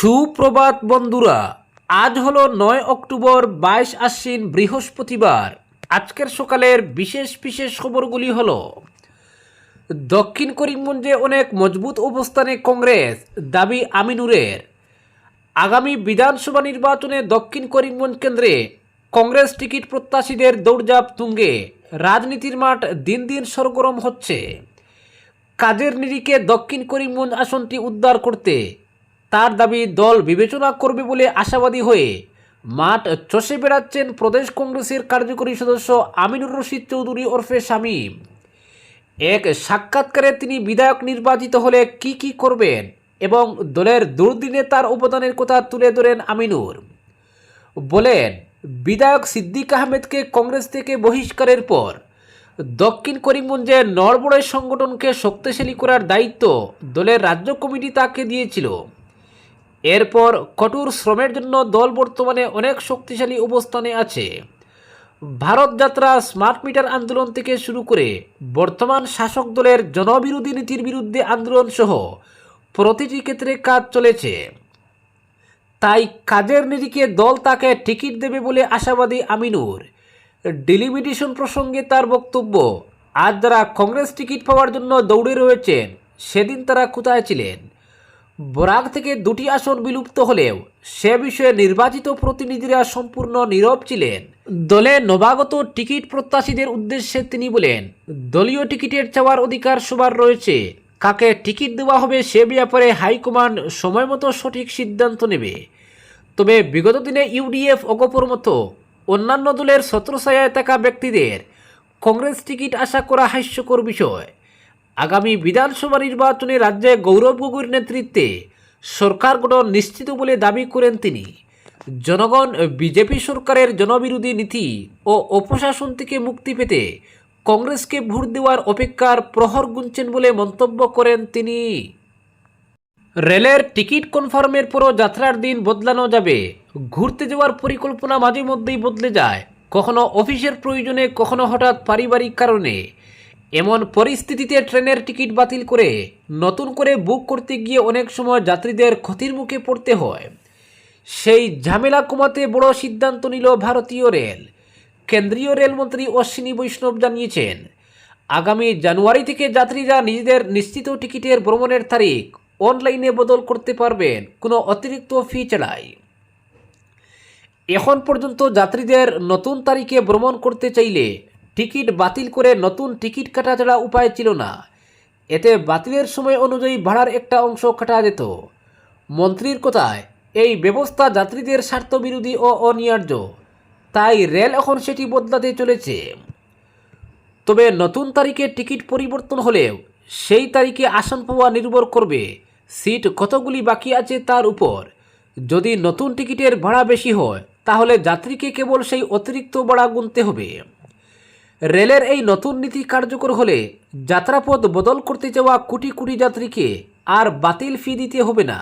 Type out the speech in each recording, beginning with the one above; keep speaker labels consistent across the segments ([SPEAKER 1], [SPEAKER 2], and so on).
[SPEAKER 1] সুপ্রভাত বন্ধুরা, আজ হলো নয় অক্টোবর বাইশ আশ্বিন বৃহস্পতিবার। আজকের সকালের বিশেষ বিশেষ খবরগুলি হল, দক্ষিণ করিমগঞ্জে অনেক মজবুত অবস্থানে কংগ্রেস দাবি আমিনুরের। আগামী বিধানসভা নির্বাচনে দক্ষিণ করিমগঞ্জ কেন্দ্রে কংগ্রেস টিকিট প্রত্যাশীদের দৌড়ঝাঁপ তুঙ্গে। রাজনীতির মাঠ দিন দিন সরগরম হচ্ছে। কাজের নিরিখে দক্ষিণ করিমগঞ্জ আসনটি উদ্ধার করতে তার দাবি দল বিবেচনা করবে বলে আশাবাদী হয়ে মাঠ চষে বেড়াচ্ছেন প্রদেশ কংগ্রেসের কার্যকরী সদস্য আমিনুর রশিদ চৌধুরী ওরফে শামীম এক সাক্ষাৎকারে তিনি বিধায়ক নির্বাচিত হলে কি কি করবেন এবং দলের দুর্দিনে তার অবদানের কথা তুলে ধরেন আমিনুর। বলেন, বিধায়ক সিদ্দিক আহমেদকে কংগ্রেস থেকে বহিষ্কারের পর দক্ষিণ করিমগঞ্জে নড়বড়ের সংগঠনকে শক্তিশালী করার দায়িত্ব দলের রাজ্য কমিটি তাকে দিয়েছিল। এরপর কঠোর শ্রমের জন্য দল বর্তমানে অনেক শক্তিশালী অবস্থানে আছে। ভারত যাত্রা স্মার্ট মিটার আন্দোলন থেকে শুরু করে বর্তমান শাসক দলের জনবিরোধী নীতির বিরুদ্ধে আন্দোলন সহ প্রতিটি ক্ষেত্রে কাজ চলেছে। তাই কাজের নিরিখে দল তাকে টিকিট দেবে বলে আশাবাদী আমিনুর। ডিলিমিটেশন প্রসঙ্গে তার বক্তব্য, আজ যারা কংগ্রেস টিকিট পাওয়ার জন্য দৌড়ে রয়েছেন, সেদিন তারা কোথায় ছিলেন? বরাক থেকে দুটি আসন বিলুপ্ত হলেও সে বিষয়ে নির্বাচিত প্রতিনিধিরা সম্পূর্ণ নীরব ছিলেন। দলে নবাগত টিকিট প্রত্যাশীদের উদ্দেশ্যে তিনি বলেন, দলীয় টিকিটের চাওয়ার অধিকার সবার রয়েছে। কাকে টিকিট দেওয়া হবে সে ব্যাপারে হাইকমান্ড সময় মতো সঠিক সিদ্ধান্ত নেবে। তবে বিগত দিনে ইউডিএফ অগপর মতো অন্যান্য দলের ছত্রছায়ায় থাকা ব্যক্তিদের কংগ্রেস টিকিট আশা করা হাস্যকর বিষয়। আগামী বিধানসভা নির্বাচনে রাজ্যে গৌরব গগৈর নেতৃত্বে সরকার গঠন নিশ্চিত বলে দাবি করেন তিনি। জনগণ, বিজেপি সরকারের জনবিরোধী নীতি ও অপশাসন থেকে মুক্তি পেতে কংগ্রেসকে ভোট দেওয়ার অপেক্ষার প্রহর গুনছেন বলে মন্তব্য করেন তিনি। রেলের টিকিট কনফার্মের পরও যাত্রার দিন বদলানো যাবে। ঘুরতে যাওয়ার পরিকল্পনা মাঝে মধ্যেই বদলে যায়। কখনো অফিসের প্রয়োজনে, কখনো হঠাৎ পারিবারিক কারণে। এমন পরিস্থিতিতে ট্রেনের টিকিট বাতিল করে নতুন করে বুক করতে গিয়ে অনেক সময় যাত্রীদের ক্ষতির মুখে পড়তে হয়। সেই ঝামেলা কমাতে বড় সিদ্ধান্ত নিল ভারতীয় রেল। কেন্দ্রীয় রেলমন্ত্রী অশ্বিনী বৈষ্ণব জানিয়েছেন, আগামী জানুয়ারি থেকে যাত্রীরা নিজেদের নিশ্চিত টিকিটের ভ্রমণের তারিখ অনলাইনে বদল করতে পারবেন কোনো অতিরিক্ত ফি ছাড়াই। এখন পর্যন্ত যাত্রীদের নতুন তারিখে ভ্রমণ করতে চাইলে টিকিট বাতিল করে নতুন টিকিট কাটা ছাড়া উপায় ছিল না। এতে বাতিলের সময় অনুযায়ী ভাড়ার একটা অংশ কাটা যেত। মন্ত্রীর কথায়, এই ব্যবস্থা যাত্রীদের স্বার্থবিরোধী ও অনিয়ার্য তাই রেল এখন সেটি বদলাতে চলেছে। তবে নতুন তারিখে টিকিট পরিবর্তন হলেও সেই তারিখে আসন পাওয়া নির্ভর করবে সিট কতগুলি বাকি আছে তার উপর। যদি নতুন টিকিটের ভাড়া বেশি হয়, তাহলে যাত্রীকে কেবল সেই অতিরিক্ত ভাড়া গুনতে হবে। রেলের এই নতুন নীতি কার্যকর হলে যাত্রাপথ বদল করতে যাওয়া কোটি কোটি যাত্রীকে আর বাতিল ফি দিতে হবে না।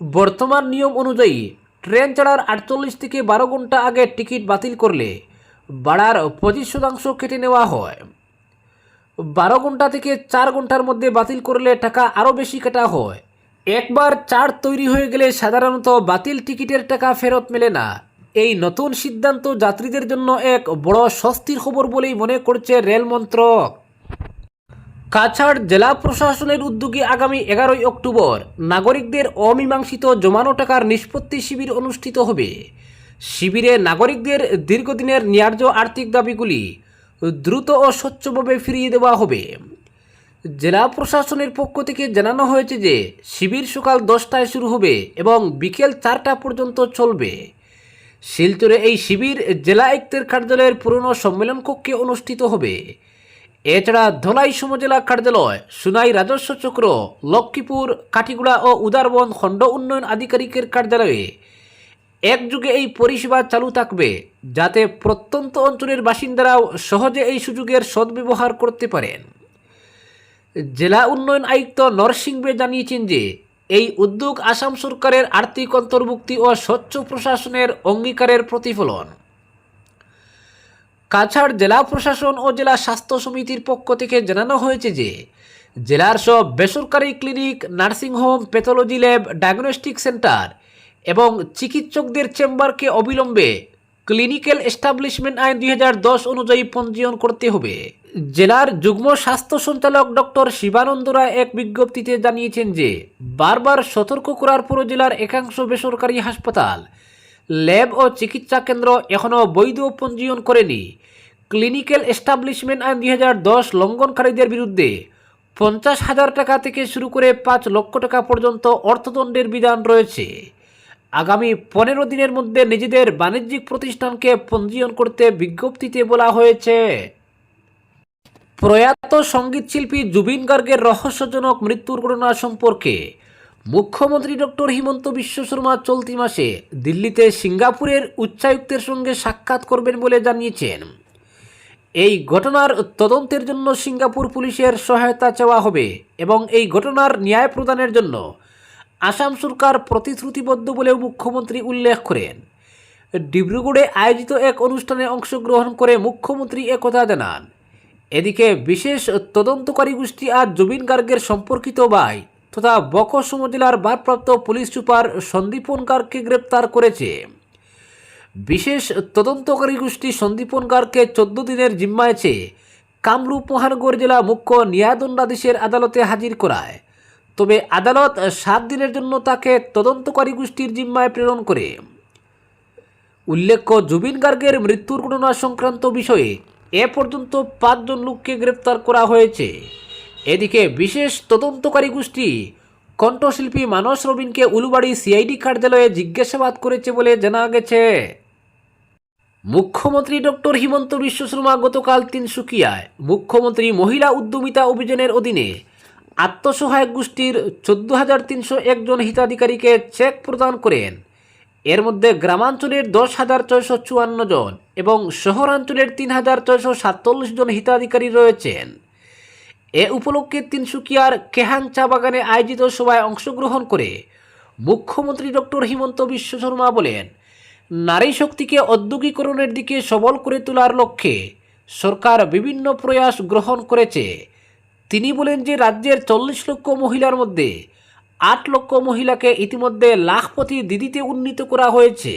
[SPEAKER 1] বর্তমান নিয়ম অনুযায়ী ট্রেন ছাড়ার আটচল্লিশ থেকে বারো ঘণ্টা আগে টিকিট বাতিল করলে বাড়ার পঁচিশ শতাংশ কেটে নেওয়া হয়। বারো ঘণ্টা থেকে চার ঘণ্টার মধ্যে বাতিল করলে টাকা আরও বেশি কাটা হয়। একবার চার্ট তৈরি হয়ে গেলে সাধারণত বাতিল টিকিটের টাকা ফেরত মেলে না। এই নতুন সিদ্ধান্ত যাত্রীদের জন্য এক বড় স্বস্তির খবর বলেই মনে করছে রেল মন্ত্রক। কাছাড় জেলা প্রশাসনের উদ্যোগে আগামী এগারোই অক্টোবর নাগরিকদের অমীমাংসিত জমানো টাকার নিষ্পত্তি শিবির অনুষ্ঠিত হবে। শিবিরে নাগরিকদের দীর্ঘদিনের ন্যায্য আর্থিক দাবিগুলি দ্রুত ও স্বচ্ছভাবে ফিরিয়ে দেওয়া হবে। জেলা প্রশাসনের পক্ষ থেকে জানানো হয়েছে যে, শিবির সকাল দশটায় শুরু হবে এবং বিকেল চারটা পর্যন্ত চলবে। শিলচরে এই শিবির জেলা আয়ুক্তের কার্যালয়ের পুরনো সম্মেলন কক্ষে অনুষ্ঠিত হবে। এছাড়া ধলাই সমজেলা কার্যালয়, সুনাই রাজস্ব চক্র, লক্ষ্মীপুর, কাঠিগুড়া ও উদারবন খণ্ড উন্নয়ন আধিকারিকের কার্যালয়ে একযুগে এই পরিষেবা চালু থাকবে, যাতে প্রত্যন্ত অঞ্চলের বাসিন্দারাও সহজে এই সুযোগের সদ্ব্যবহার করতে পারেন। জেলা উন্নয়ন আয়ুক্ত নরসিংবে জানিয়েছেন যে এই উদ্যোগ আসাম সরকারের আর্থিক অন্তর্ভুক্তি ও স্বচ্ছ প্রশাসনের অঙ্গীকারের প্রতিফলন। কাছাড় জেলা প্রশাসন ও জেলা স্বাস্থ্য সমিতির পক্ষ থেকে জানানো হয়েছে যে, জেলার সব বেসরকারি clinic nursing home pathology lab, diagnostic centre এবং চিকিৎসকদের চেম্বারকে অবিলম্বে ক্লিনিক্যাল এস্টাবলিশমেন্ট আইন দুই হাজার দশ অনুযায়ী পঞ্জীয়ন করতে হবে। জেলার যুগ্ম স্বাস্থ্য সঞ্চালক ডক্টর শিবানন্দ রায় এক বিজ্ঞপ্তিতে জানিয়েছেন যে, বারবার সতর্ক করার পরও জেলার একাংশ বেসরকারি হাসপাতাল, ল্যাব ও চিকিৎসা কেন্দ্র এখনও বৈধ পঞ্জীয়ন করেনি। ক্লিনিক্যাল এস্টাবলিশমেন্ট আইন দুই হাজার দশ লঙ্ঘনকারীদের বিরুদ্ধে পঞ্চাশ হাজার টাকা থেকে শুরু করে পাঁচ লক্ষ টাকা পর্যন্ত অর্থদণ্ডের বিধান রয়েছে। আগামী পনেরো দিনের মধ্যে নিজেদের বাণিজ্যিক প্রতিষ্ঠানকে পঞ্জীয়ন করতে বিজ্ঞপ্তিতে বলা হয়েছে। প্রয়াত সঙ্গীতশিল্পী জুবিন গার্গের রহস্যজনক মৃত্যুর ঘটনা সম্পর্কে মুখ্যমন্ত্রী ডক্টর হিমন্ত বিশ্ব শর্মা চলতি মাসে দিল্লিতে সিঙ্গাপুরের উচ্চায়ুক্তের সঙ্গে সাক্ষাৎ করবেন বলে জানিয়েছেন। এই ঘটনার তদন্তের জন্য সিঙ্গাপুর পুলিশের সহায়তা চাওয়া হবে এবং এই ঘটনার ন্যায় প্রদানের জন্য আসাম সরকার প্রতিশ্রুতিবদ্ধ বলেও মুখ্যমন্ত্রী উল্লেখ করেন। ডিব্রুগড়ে আয়োজিত এক অনুষ্ঠানে অংশগ্রহণ করে মুখ্যমন্ত্রী একথা জানান। এদিকে বিশেষ তদন্তকারী গোষ্ঠী আজ জুবিন গার্গের সম্পর্কিত ভাই তথা বকসম জেলার ভারপ্রাপ্ত পুলিশ সুপার সন্দীপন গার্গকে গ্রেপ্তার করেছে। বিশেষ তদন্তকারী গোষ্ঠী সন্দীপন গার্গকে চোদ্দ দিনের জিম্মায় চেয়ে কামরূপ মহানগর জেলা মুখ্য ন্যায়দণ্ডাধীশের আদালতে হাজির করায়। তবে আদালত সাত দিনের জন্য তাকে তদন্তকারী গোষ্ঠীর জিম্মায় প্রেরণ করে। উল্লেখ্য, জুবিন গার্গের মৃত্যুর ঘটনা সংক্রান্ত বিষয়ে এ পর্যন্ত পাঁচজন লোককে গ্রেপ্তার করা হয়েছে। এদিকে বিশেষ তদন্তকারী গোষ্ঠী কণ্ঠশিল্পী মানস রবিনকে উলুবাড়ি সিআইডি কার্যালয়ে জিজ্ঞাসাবাদ করেছে বলে জানা গেছে। মুখ্যমন্ত্রী ডক্টর হিমন্ত বিশ্ব শর্মা গতকাল তিনসুকিয়ায় মুখ্যমন্ত্রী মহিলা উদ্যমিতা অভিযানের অধীনে আত্মসহায়ক গোষ্ঠীর চোদ্দ হাজার তিনশো একজন হিতাধিকারীকে চেক প্রদান করেন। এর মধ্যে গ্রামাঞ্চলের দশ হাজার ছয়শো চুয়ান্ন জন এবং শহরাঞ্চলের তিন হাজার ছয়শো সাতচল্লিশ জন হিতাধিকারী রয়েছেন। এ উপলক্ষে তিনসুকিয়ার কেহাং চা বাগানে আয়োজিত সভায় অংশগ্রহণ করে মুখ্যমন্ত্রী ডক্টর হিমন্ত বিশ্ব শর্মা বলেন, নারী শক্তিকে ঔদ্যোগিকরণের দিকে সবল করে তোলার লক্ষ্যে সরকার বিভিন্ন প্রয়াস গ্রহণ করেছে। তিনি বলেন যে, রাজ্যের চল্লিশ লক্ষ মহিলার মধ্যে আট লক্ষ মহিলাকে ইতিমধ্যে লাখপতি দিদিতে উন্নীত করা হয়েছে।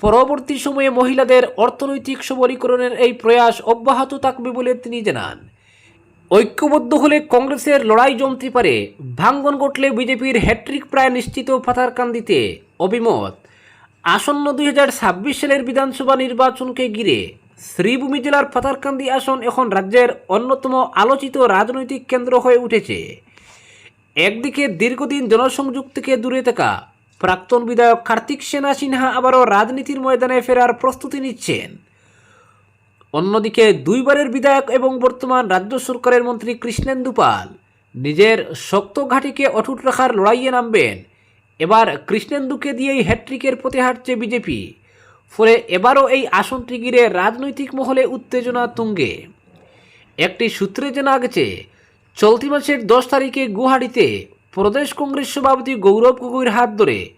[SPEAKER 1] পরবর্তী সময়ে মহিলাদের অর্থনৈতিক সবলীকরণের এই প্রয়াস অব্যাহত থাকবে বলে তিনি জানান। ঐক্যবদ্ধ হলে কংগ্রেসের লড়াই জমতে পারে। ভাঙ্গন ঘটলে বিজেপির হ্যাট্রিক প্রায় নিশ্চিত পাথারকান্দিতে অভিমত, আসন্ন দুই হাজার ছাব্বিশ সালের বিধানসভা নির্বাচনকে ঘিরে শ্রীভূমি জেলার পাথারকান্দি আসন এখন রাজ্যের অন্যতম আলোচিত রাজনৈতিক কেন্দ্র হয়ে উঠেছে। একদিকে দীর্ঘদিন জনসংযোগ থেকে দূরে থাকা, প্রাক্তন বিধায়ক কার্তিক সেনা সিনহা আবারও রাজনীতির ময়দানে ফেরার প্রস্তুতি নিচ্ছেন। অন্যদিকে দুইবারের বিধায়ক এবং বর্তমান রাজ্য সরকারের মন্ত্রী কৃষ্ণেন্দু পাল নিজের শক্ত ঘাঁটিকে অটুট রাখার লড়াইয়ে নামবেন। এবার কৃষ্ণেন্দুকে দিয়েই হ্যাট্রিকের পথে হাঁটছে বিজেপি। ফলে এবারও এই আসনটি ঘিরে রাজনৈতিক মহলে উত্তেজনা তুঙ্গে। একটি সূত্রে জানা গেছে চলতি মাসের দশ তারিখে গুয়াহাটিতে প্রদেশ কংগ্রেস সভাপতি গৌরব গগৈর হাত ধরে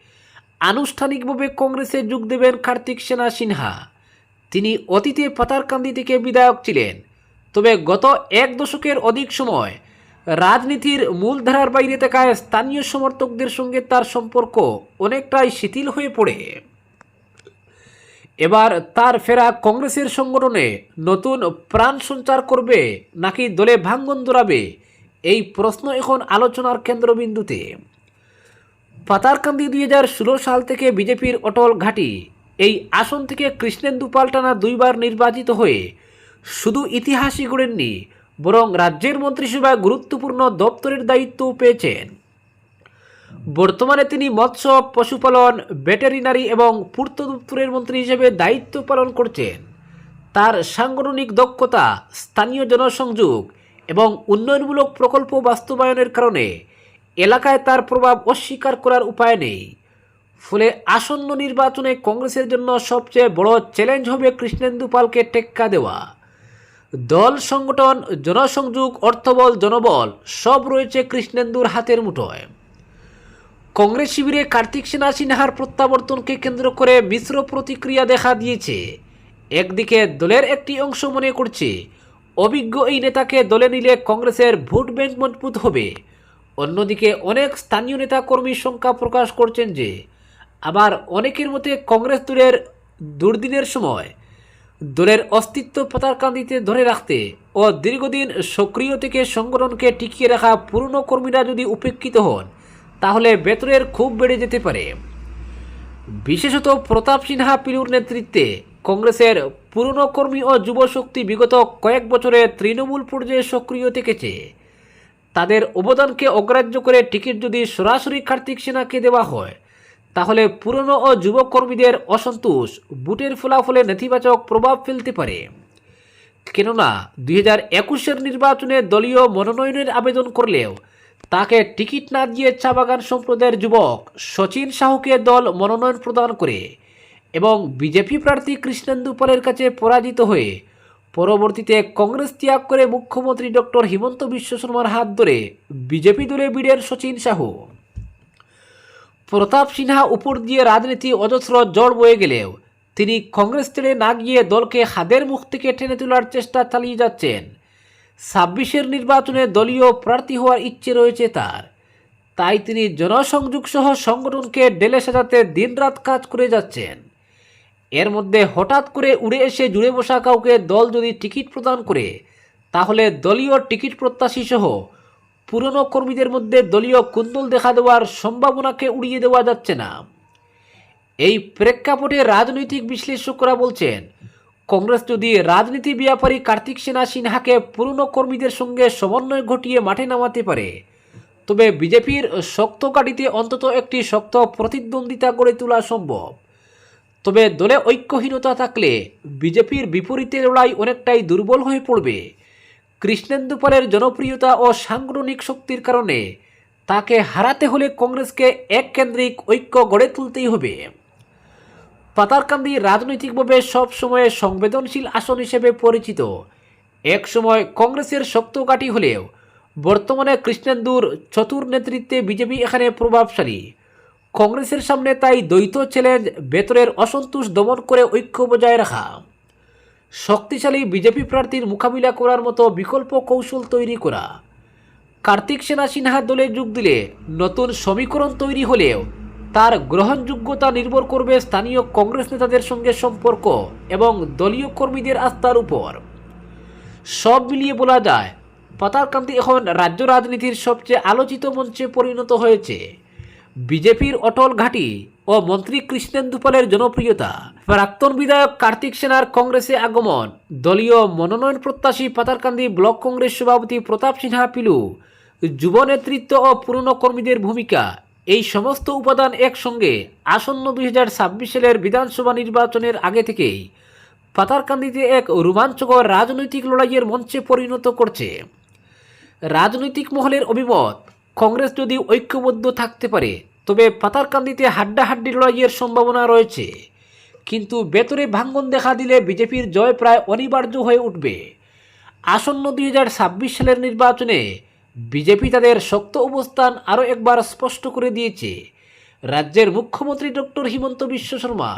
[SPEAKER 1] আনুষ্ঠানিকভাবে কংগ্রেসে যোগ দেবেন কার্তিক সেনা সিনহা। তিনি অতীতে পাতারকান্দি থেকে বিধায়ক ছিলেন। তবে গত এক দশকের অধিক সময় রাজনীতির মূলধারার বাইরে থাকায় স্থানীয় সমর্থকদের সঙ্গে তার সম্পর্ক অনেকটাই শিথিল হয়ে পড়ে। এবার তার ফেরা কংগ্রেসের সংগঠনে নতুন প্রাণ সঞ্চার করবে নাকি দলে ভাঙ্গন দৌড়াবে এই প্রশ্ন এখন আলোচনার কেন্দ্রবিন্দুতে। পাতারকান্দি দুই হাজার ষোলো সাল থেকে বিজেপির অটল ঘাঁটি, এই আসন থেকে কৃষ্ণেন্দু পাল্টানা দুইবার নির্বাচিত হয়ে শুধু ইতিহাসই গড়েননি, বরং রাজ্যের মন্ত্রিসভায় গুরুত্বপূর্ণ দপ্তরের দায়িত্বও পেয়েছেন। বর্তমানে তিনি মৎস্য, পশুপালন, ভেটেরিনারি এবং পূর্ত দপ্তরের মন্ত্রী হিসেবে দায়িত্ব পালন করছেন। তার সাংগঠনিক দক্ষতা, স্থানীয় জনসংযোগ এবং উন্নয়নমূলক প্রকল্প বাস্তবায়নের কারণে এলাকায় তার প্রভাব অস্বীকার করার উপায় নেই। ফলে আসন্ন নির্বাচনে কংগ্রেসের জন্য সবচেয়ে বড় চ্যালেঞ্জ হবে কৃষ্ণেন্দু পালকে টেক্কা দেওয়া। দল, সংগঠন, জনসংযোগ, অর্থবল, জনবল সব রয়েছে কৃষ্ণেন্দুর হাতের মুঠোয়। কংগ্রেস শিবিরে কার্তিক সেনা সিনহার প্রত্যাবর্তনকে কেন্দ্র করে মিশ্র প্রতিক্রিয়া দেখা দিয়েছে। একদিকে দলের একটি অংশ মনে করছে অভিজ্ঞ এই নেতাকে দলে নিলে কংগ্রেসের ভোট ব্যাংক মজবুত হবে। অন্যদিকে অনেক স্থানীয় নেতা কর্মী সংখ্যা প্রকাশ করছেন যে, আবার অনেকের মতে কংগ্রেস দলের দুর্দিনের সময় দলের অস্তিত্ব পাতারকান্দিতে ধরে রাখতে ও দীর্ঘদিন সক্রিয় থেকে সংগঠনকে টিকিয়ে রাখা পুরনো কর্মীরা যদি উপেক্ষিত হন, তাহলে বেতনের খুব বেড়ে যেতে পারে। বিশেষত প্রতাপ সিনহা পিলুর নেতৃত্বে কংগ্রেসের পুরনো কর্মী ও যুবশক্তি বিগত কয়েক বছরে তৃণমূল পর্যায়ে সক্রিয় থেকেছে। তাদের অবদানকে অগ্রাহ্য করে টিকিট যদি সরাসরি কার্তিক সেনাকে দেওয়া হয়, তাহলে পুরনো ও যুব কর্মীদের অসন্তোষ, বুটের ফলাফলে নেতিবাচক প্রভাব ফেলতে পারে। কেননা, দুই হাজার একুশের নির্বাচনে দলীয় মনোনয়নের আবেদন করলেও তাকে টিকিট না দিয়ে চা বাগান সম্প্রদায়ের যুবক সচিন সাহুকে দল মনোনয়ন প্রদান করে এবং বিজেপি প্রার্থী কৃষ্ণেন্দু পালের কাছে পরাজিত হয়ে পরবর্তীতে কংগ্রেস ত্যাগ করে মুখ্যমন্ত্রী ডক্টর হিমন্ত বিশ্ব শর্মার হাত ধরে বিজেপি দলে বিডের সচিন সাহু। প্রতাপ সিনহা উপর দিয়ে রাজনীতি অজস্র জড় বয়ে গেলেও তিনি কংগ্রেস ছেড়ে না গিয়ে দলকে হাদের মুখ থেকে টেনে তোলার চেষ্টা চালিয়ে যাচ্ছেন। ছাব্বিশের নির্বাচনে দলীয় প্রার্থী হওয়ার ইচ্ছে রয়েছে তার। তাই তিনি জনসংযোগ সহ সংগঠনকে ডেলে সাজাতে দিনরাত কাজ করে যাচ্ছেন। এর মধ্যে হঠাৎ করে উড়ে এসে জুড়ে বসা কাউকে দল যদি টিকিট প্রদান করে, তাহলে দলীয় টিকিট প্রত্যাশী সহ পুরনো কর্মীদের মধ্যে দলীয় কুন্দল দেখা দেওয়ার সম্ভাবনাকে উড়িয়ে দেওয়া যাচ্ছে না। এই প্রেক্ষাপটে রাজনৈতিক বিশ্লেষকরা বলছেন, কংগ্রেস যদি রাজনীতি ব্যাপারী কার্তিক সেনা সিনহাকে পুরনো কর্মীদের সঙ্গে সমন্বয় ঘটিয়ে মাঠে নামাতে পারে, তবে বিজেপির শক্ত কাটিতে অন্তত একটি শক্ত প্রতিদ্বন্দ্বিতা গড়ে তোলা সম্ভব। তবে দলে ঐক্যহীনতা থাকলে বিজেপির বিপরীতে লড়াই অনেকটাই দুর্বল হয়ে পড়বে। কৃষ্ণেন্দু পালের জনপ্রিয়তা ও সাংগঠনিক শক্তির কারণে তাকে হারাতে হলে কংগ্রেসকে এক কেন্দ্রিক ঐক্য গড়ে তুলতেই হবে। পাতারকান্দি রাজনৈতিকভাবে সব সময় সংবেদনশীল আসন হিসেবে পরিচিত। এক সময় কংগ্রেসের শক্ত ঘাঁটি হলেও বর্তমানে কৃষ্ণেন্দুর চতুর নেতৃত্বে বিজেপি এখানে প্রভাবশালী। কংগ্রেসের সামনে তাই দ্বৈত চ্যালেঞ্জ ভেতরের অসন্তোষ দমন করে ঐক্য বজায় রাখা। শক্তিশালী বিজেপি প্রার্থীর মোকাবিলা করার মতো বিকল্প কৌশল তৈরি করা। কার্তিক সেনা সিনহা দলে যোগ দিলে নতুন সমীকরণ তৈরি হলেও তার গ্রহণযোগ্যতা নির্ভর করবে স্থানীয় কংগ্রেস নেতাদের সঙ্গে সম্পর্ক এবং দলীয় কর্মীদের আস্থার উপর। সব মিলিয়ে বলা যায় পাতারকান্তি এখন রাজ্য রাজনীতির সবচেয়ে আলোচিত মঞ্চে পরিণত হয়েছে। বিজেপির অটল ঘাঁটি ও মন্ত্রী কৃষ্ণেন্দু পালের জনপ্রিয়তা। প্রাক্তন বিধায়ক কার্তিক সেনার কংগ্রেসে আগমন। দলীয় মনোনয়ন প্রত্যাশী পাতারকান্দি ব্লক কংগ্রেস সভাপতি প্রতাপ সিনহা পিলু, যুব নেতৃত্ব ও পুরনো কর্মীদের ভূমিকা, এই সমস্ত উপাদান একসঙ্গে আসন্ন দুই হাজার ছাব্বিশ সালের বিধানসভা নির্বাচনের আগে থেকেই পাতারকান্দিতে এক রোমাঞ্চকর রাজনৈতিক লড়াইয়ের মঞ্চে পরিণত করছে। রাজনৈতিক মহলের অভিমত কংগ্রেস যদি ঐক্যবদ্ধ থাকতে পারে, তবে পাতারকান্দিতে হাড্ডাহাড্ডি লড়াইয়ের সম্ভাবনা রয়েছে। কিন্তু ভেতরে ভাঙ্গন দেখা দিলে বিজেপির জয় প্রায় অনিবার্য হয়ে উঠবে। আসন্ন দুই হাজার ছাব্বিশ সালের নির্বাচনে বিজেপি তাদের শক্ত অবস্থান আরও একবার স্পষ্ট করে দিয়েছে। রাজ্যের মুখ্যমন্ত্রী ডক্টর হিমন্ত বিশ্ব শর্মা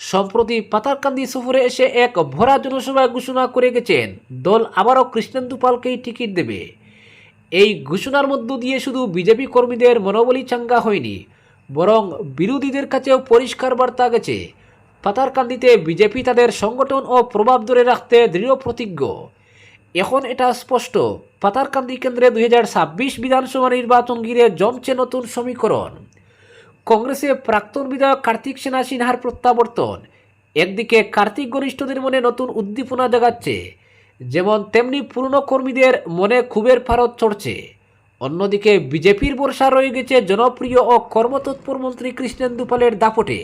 [SPEAKER 1] সম্প্রতি পাতারকান্দি সফরে এসে এক ভরা জনসভায় ঘোষণা করে গেছেন, দল আবারও কৃষ্ণেন্দু পালকেই টিকিট দেবে। এই ঘোষণার মধ্য দিয়ে শুধু বিজেপি কর্মীদের মনোবলী চাঙ্গা হয়নি, বরং বিরোধীদের কাছেও পরিষ্কার বার্তা গেছে। পাতারকান্দিতে বিজেপি তাদের সংগঠন ও প্রভাব ধরে রাখতে দৃঢ় প্রতিজ্ঞ। এখন এটা স্পষ্ট, পাতারকান্দি কেন্দ্রে দুই হাজার ছাব্বিশ বিধানসভা নির্বাচন ঘিরে জমছে নতুন সমীকরণ। কংগ্রেসে প্রাক্তন বিধায়ক কার্তিক সেনা সিনহার প্রত্যাবর্তন। একদিকে কার্তিক গরিষ্ঠদের মনে নতুন উদ্দীপনা জাগাচ্ছে যেমন তেমনি পুরনো কর্মীদের মনে ক্ষোভের ফারত চড়ছে। অন্যদিকে বিজেপির বর্ষা রয়ে গেছে জনপ্রিয় ও কর্মতৎপর মন্ত্রী কৃষ্ণেন্দু পালের দাপটে।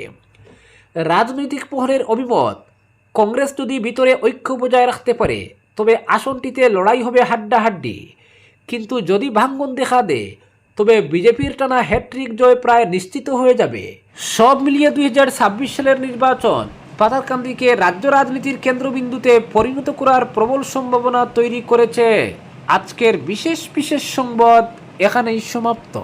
[SPEAKER 1] রাজনৈতিক মহলের অভিমত, কংগ্রেস যদি ভিতরে ঐক্য বজায় রাখতে পারে, তবে আসনটিতে লড়াই হবে হাড্ডাহাড্ডি। কিন্তু যদি ভাঙ্গন দেখা দেয় তবে বিজেপির টানা হ্যাট্রিক জয় প্রায় নিশ্চিত হয়ে যাবে। সব মিলিয়ে দুই হাজার ছাব্বিশ সালের নির্বাচন পাতারকান্দিকে রাজ্য রাজনীতির কেন্দ্রবিন্দুতে পরিণত করার প্রবল সম্ভাবনা তৈরি করেছে। আজকের বিশেষ বিশেষ সংবাদ এখানেই সমাপ্ত।